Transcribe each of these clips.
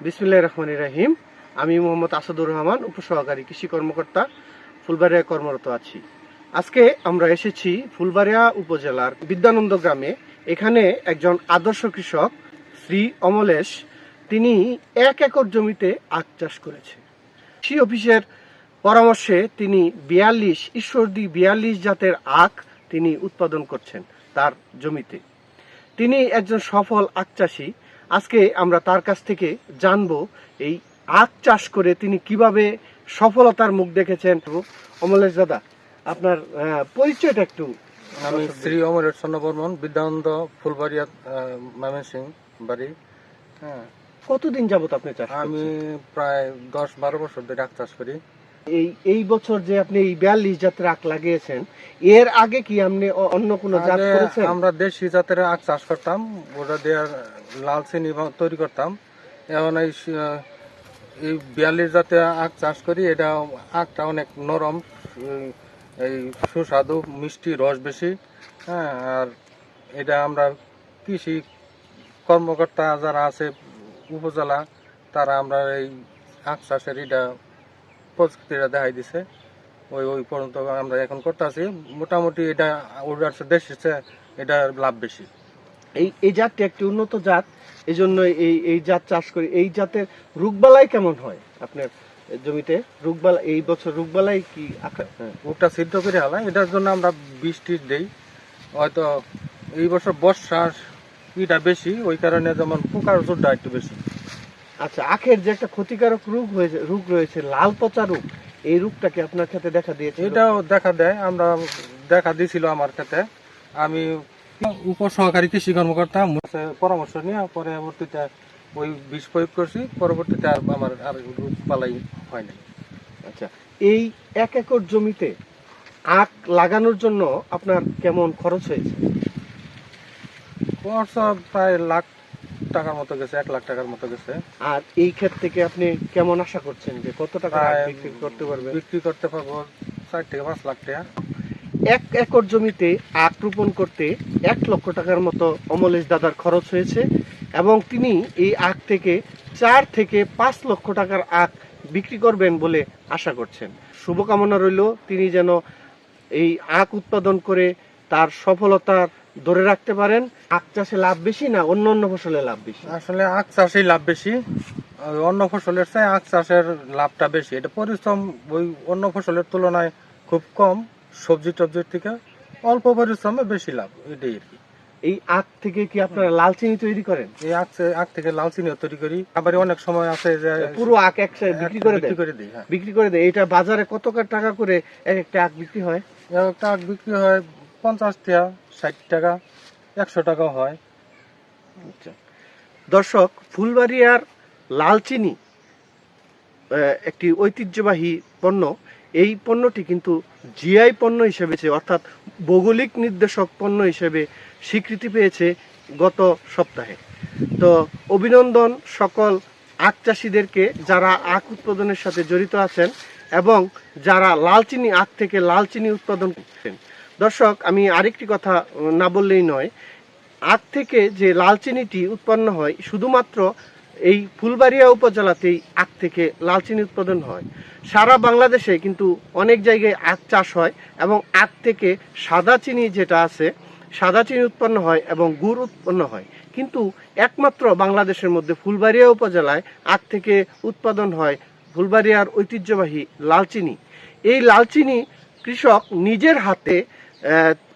বিসমিল্লাহ রহমান রাহিম। আমি মোহাম্মদ আসাদুর রহমান, উপসহকারী কৃষি কর্মকর্তা, ফুলবাড়িয়া কর্মরত আছি। আজকে আমরা এসেছি ফুলবাড়িয়া উপজেলার বিদ্যানন্দ গ্রামে। এখানে একজন আদর্শ কৃষক, শ্রী অমলেশ, তিনি এক একর জমিতে আখ চাষ করেছে। কৃষি অফিসের পরামর্শে তিনি বিয়াল্লিশ, ঈশ্বরদী বিয়াল্লিশ জাতের আখ তিনি উৎপাদন করছেন তার জমিতে। তিনি একজন সফল আখ চাষি। আজকে আমরা তার কাছ থেকে জানব এই আখ চাষ করে তিনি কীভাবে সফলতার মুখ দেখেছেন। অমলেশ দাদা আপনার পরিচয়টা একটু আমি শ্রী অমরের চন্দ্রবর্মন বিদ্যানন্দ ফুলবাড়িয়া ময়মনসিং বাড়ি। হ্যাঁ। কতদিন যাবত আপনি চাষ আমি প্রায় দশ বারো বছর ধরে আখ চাষ করি। এই এই বছর যে আপনি এই বিয়াল্লিশ জাতের আখ লাগিয়েছেন এর আগে কি আপনি অন্য কোনো জাত করেছেন? আমরা দেশি জাতের আখ চাষ করতাম ওটা দিয়ে লাল চিনি তৈরি করতাম। এখন এই এই বিয়াল্লিশ জাতের আখ চাষ করি এটা আখটা অনেক নরম এই সুস্বাদু মিষ্টি রস বেশি হ্যাঁ আর এটা আমরা কৃষি কর্মকর্তা যারা আছে উপজেলা তারা আমরা এই আখ চাষের এটা প্রযুক্তিটা দেখাই দিছে। ওই ওই পর্যন্ত আমরা এখন করতেছি। মোটামুটি এটা ওটার দেশ এটা লাভ বেশি। এই এই জাতটি একটি উন্নত জাত। এই জন্য এই এই জাত চাষ করি এই জাতের রোগবালাই কেমন হয় আপনার জমিতে? রোগবালা এই বছর রোগবালাই কি হ্যাঁ। ওটা সিদ্ধ করে হলা এটার জন্য আমরা বীজ টিজ দেই। হয়তো এই বছর বর্ষার ইটা বেশি। ওই কারণে যেমন পোকার জোরটা একটু বেশি। আচ্ছা আখের যে একটা ক্ষতিকারক রোগ হয়েছে রোগ রয়েছে লাল পচা রোগ এই রোগটা কি আপনার ক্ষেত্রে দেখা দিয়েছে এটাও দেখা দেয় আমরা দেখা দিছিল আমার ক্ষেত্রে আমি উপসহকারী কৃষি কর্মকর্তা পরামর্শ নিয়ে পরবর্তীতে ওই বিষ প্রয়োগ করছি পরবর্তীতে আর আমার আর রোগ পালাই হয় নাই। আচ্ছা এই এক একর জমিতে আখ লাগানোর জন্য আপনার কেমন খরচ হয়েছে? খরচ প্রায় লাখ টাকার মতো গেছে এক লাখ টাকার মতো গেছে। আর এই ক্ষেত থেকে আপনি কেমন আশা করছেন যে কত টাকা বিক্রি করতে পারবেন? বিক্রি করতে পারব চার থেকে পাঁচ লাখ টাকা। এক একর জমিতে আখ রোপণ করতে এক লক্ষ টাকার মতো অমলেশ দাদার খরচ হয়েছে এবং তিনি এই আখ থেকে চার থেকে পাঁচ লক্ষ টাকার আখ বিক্রি করবেন বলে আশা করছেন। শুভকামনা রইল তিনি যেন এই আখ উৎপাদন করে তার সফলতা ধরে রাখতে পারেন আখ চাষে লাভ বেশি না অন্য অন্য ফসলে লাভ বেশি? আসলে আখ চাষেই লাভ বেশি অন্য ফসলের চেয়ে আখ চাষের লাভটা বেশি। এটা পরিশ্রম ওই অন্য ফসলের তুলনায় খুব কম সবজি টবজির থেকে অল্প পরিশ্রমে বেশি লাভ এটাই আর কি। এই আখ থেকে কি আপনারা লাল চিনি তৈরি করেন? এই আখ আখ থেকে লাল চিনিও তৈরি করি। আবার অনেক সময় আছে যে পুরো আখ একসাথে বিক্রি করে বিক্রি করে দিই হ্যাঁ। বিক্রি করে দেয়। এটা বাজারে কত টাকা করে এক একটা আখ বিক্রি হয়? একটা আখ বিক্রি হয় পঞ্চাশ টাকা, ষাট টাকা, একশো টাকাও হয়। দর্শক ফুলবাড়িয়ার লালচিনি একটি ঐতিহ্যবাহী পণ্য। এই পণ্যটি কিন্তু জিআই পণ্য হিসেবে অর্থাৎ ভৌগোলিক নির্দেশক পণ্য হিসেবে স্বীকৃতি পেয়েছে গত সপ্তাহে। তো অভিনন্দন সকল আখ চাষিদেরকে যারা আখ উৎপাদনের সাথে জড়িত আছেন এবং যারা লালচিনি আখ থেকে লালচিনি উৎপাদন করছেন। দর্শক, আমি আরেকটি কথা না বললেই নয়। আখ থেকে যে লাল চিনিটি উৎপন্ন হয়, শুধুমাত্র এই ফুলবাড়িয়া উপজেলাতেই আখ থেকে লাল চিনি উৎপাদন হয়। সারা বাংলাদেশে কিন্তু অনেক জায়গায় আখ চাষ হয় এবং আখ থেকে সাদা চিনি যেটা আছে, সাদা চিনি উৎপন্ন হয় এবং গুড় উৎপন্ন হয়। কিন্তু একমাত্র বাংলাদেশের মধ্যে ফুলবাড়িয়া উপজেলায় আখ থেকে উৎপাদন হয় ফুলবাড়িয়ার ঐতিহ্যবাহী লাল চিনি। এই লাল চিনি কৃষক নিজের হাতে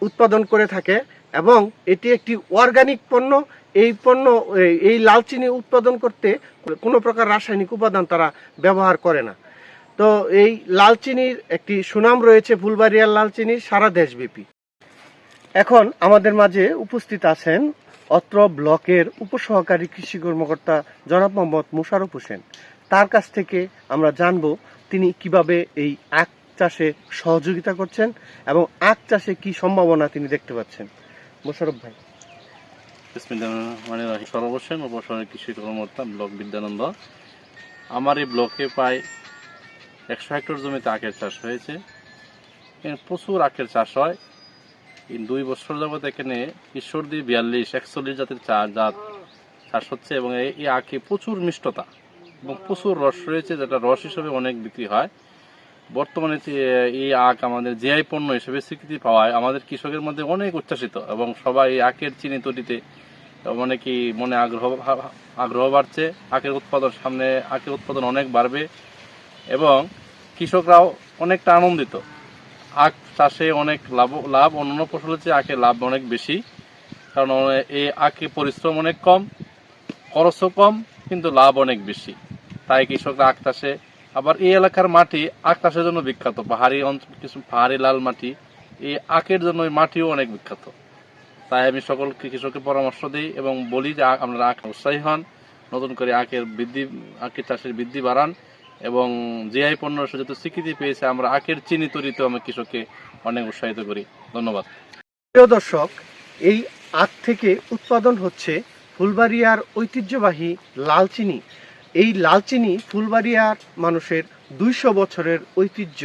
উৎপাদন করে থাকে এবং এটি একটি অর্গানিক পণ্য। এই পণ্য, এই- লাল চিনি উৎপাদন করতে কোনো প্রকার রাসায়নিক উপাদান তারা ব্যবহার করে না। তো এই লাল চিনির একটি সুনাম রয়েছে ফুলবাড়িয়ার লাল চিনি, সারা দেশব্যাপী। এখন আমাদের মাঝে উপস্থিত আছেন অত্র ব্লকের উপসহকারী কৃষি কর্মকর্তা জনাব মোহাম্মদ মুশারফ হোসেন। তার কাছ থেকে আমরা জানব তিনি কীভাবে এই আখ চাষে সহযোগিতা করছেন এবং আখ চাষে কি সম্ভাবনা তিনি দেখতে পাচ্ছেন? মোশারফ ভাই। মানে সর্বশেন উপসহকারী কৃষি কর্মকর্তা ব্লক বিদ্যানন্দ। আমার এই ব্লকে প্রায় একশো হেক্টর জমিতে আখের চাষ হয়েছে। প্রচুর আখের চাষ হয়। দুই বছর যাবত এখানে ঈশ্বরদী বিয়াল্লিশ, একচল্লিশ জাতের চা জাত চাষ হচ্ছে এবং এই আখে প্রচুর মিষ্টতা এবং প্রচুর রস রয়েছে, যেটা রস হিসেবে অনেক বিক্রি হয়। বর্তমানে এই আখ আমাদের জিআই পণ্য হিসেবে স্বীকৃতি পাওয়ায় আমাদের কৃষকের মধ্যে অনেক উচ্ছ্বাসিত এবং সবাই আখের চিনি তৈরিতে অনেকেই মনে আগ্রহ আগ্রহ বাড়ছে। আখের উৎপাদন সামনে, আখের উৎপাদন অনেক বাড়বে এবং কৃষকরাও অনেকটা আনন্দিত। আখ চাষে অনেক লাভ লাভ, অন্যান্য ফসলের চেয়ে আখের লাভ অনেক বেশি, কারণ এই আখে পরিশ্রম অনেক কম, খরচও কম, কিন্তু লাভ অনেক বেশি। তাই কৃষকরা আখ চাষে আবার এই এলাকার মাটি আখ চাষের জন্য বিখ্যাত। পাহাড়ি অঞ্চল কিছু পাহাড়ি লাল মাটি। এই আখের জন্য এই মাটিও অনেক বিখ্যাত। তাই আমি সকলকে কৃষকের পরামর্শ দিই এবং বলি যে আপনারা আখ উৎসাহী হন, নতুন করে আখের বৃদ্ধি, আখের চাষের বৃদ্ধি বাড়ান এবং জিআই পণ্য যেহেতু স্বীকৃতি পেয়েছে, আমরা আখের চিনি তৈরিতেও আমি কৃষককে অনেক উৎসাহিত করি। ধন্যবাদ। প্রিয় দর্শক, এই আখ থেকে উৎপাদন হচ্ছে ফুলবাড়িয়ার ঐতিহ্যবাহী লালচিনি এই লালচিনি ফুলবাড়িয়ার মানুষের দুইশো বছরের ঐতিহ্য।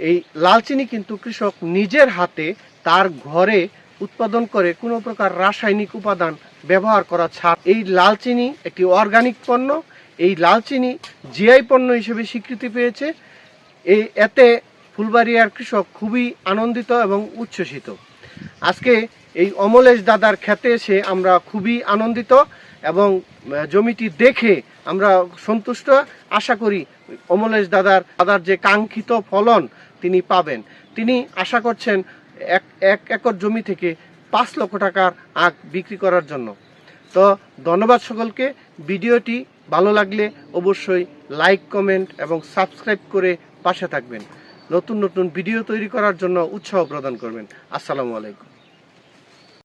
এই লালচিনি কিন্তু কৃষক নিজের হাতে তার ঘরে উৎপাদন করে কোনো প্রকার রাসায়নিক উপাদান ব্যবহার করা ছাড়। এই লালচিনি একটি অর্গানিক পণ্য। এই লালচিনি জিআই পণ্য হিসেবে স্বীকৃতি পেয়েছে। এই এতে ফুলবাড়িয়ার কৃষক খুবই আনন্দিত এবং উচ্ছ্বসিত। আজকে এই অমলেশ দাদার খেতে এসে আমরা খুবই আনন্দিত এবং জমিটি দেখে আমরা সন্তুষ্ট। আশা করি অমলেশ দাদার দাদার যে কাঙ্ক্ষিত ফলন তিনি পাবেন। তিনি আশা করছেন এক এক একর জমি থেকে পাঁচ লক্ষ টাকার আখ বিক্রি করার জন্য। তো ধন্যবাদ সকলকে। ভিডিওটি ভালো লাগলে অবশ্যই লাইক, কমেন্ট এবং সাবস্ক্রাইব করে পাশে থাকবেন। নতুন নতুন ভিডিও তৈরি করার জন্য উৎসাহ প্রদান করবেন। আসসালামু আলাইকুম।